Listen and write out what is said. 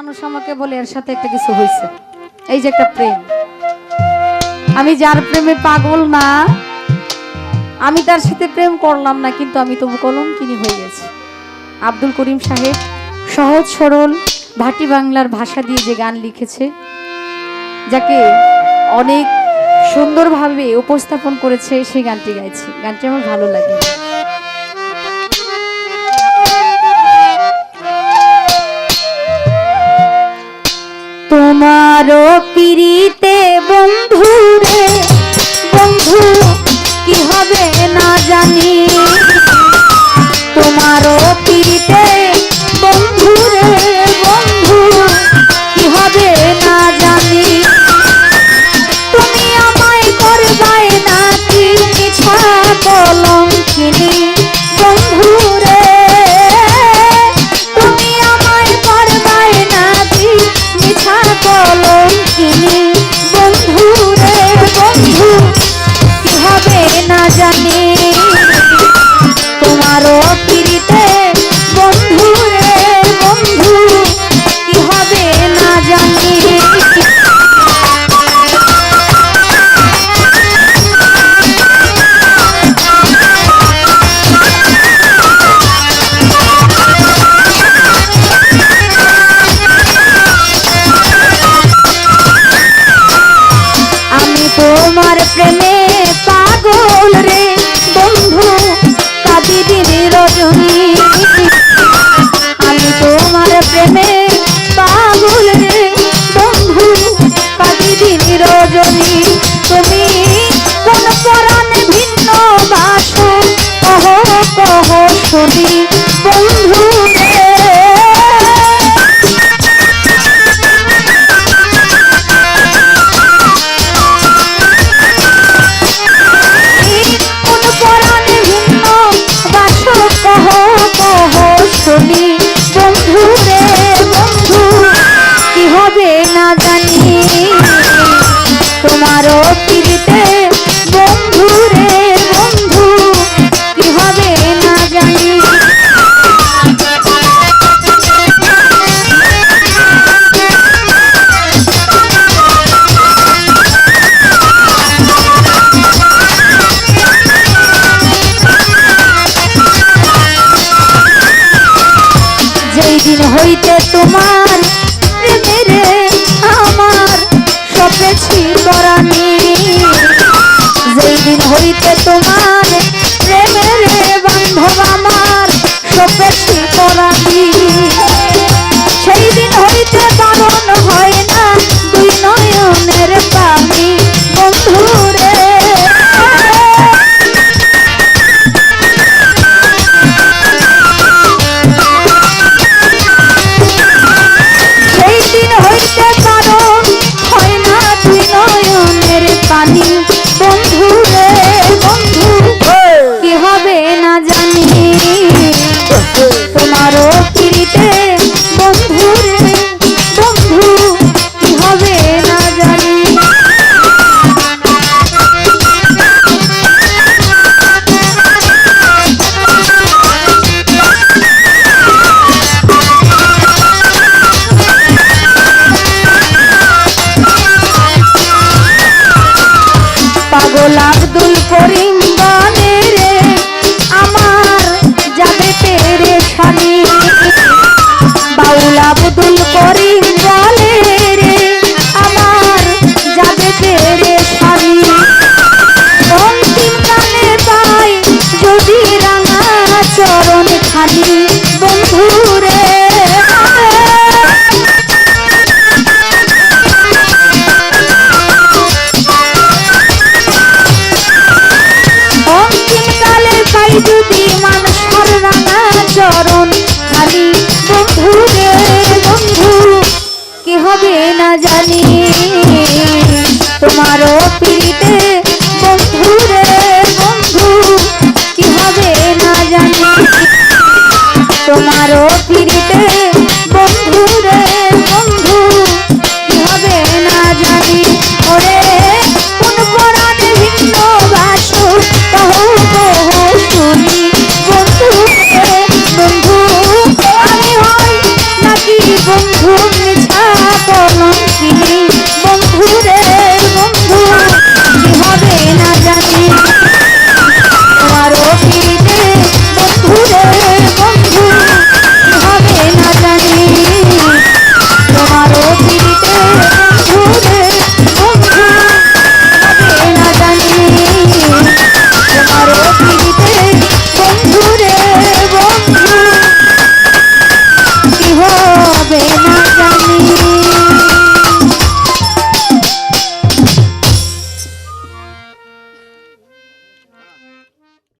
মানুষ আমাকে বলে, এর সাথে একটা কিছু হয়েছে। এই যে একটা প্রেম। আমি যার প্রেমে পাগল না, আমি তার সাথে প্রেম করলাম না, কিন্তু আমি তবু কলম কিনি হয়ে গেছি। আব্দুল করিম সাহেব সহজ সরল ভাটি বাংলার ভাষা দিয়ে যে গান লিখেছে, যাকে অনেক সুন্দরভাবে উপস্থাপন করেছে, সেই গানটি গাইছে। গানটি আমার ভালো লাগে। claro প্রেমে দিন হইতে তোমার গোলাপ দুল করিম। জানি তোমারও পিড়িতে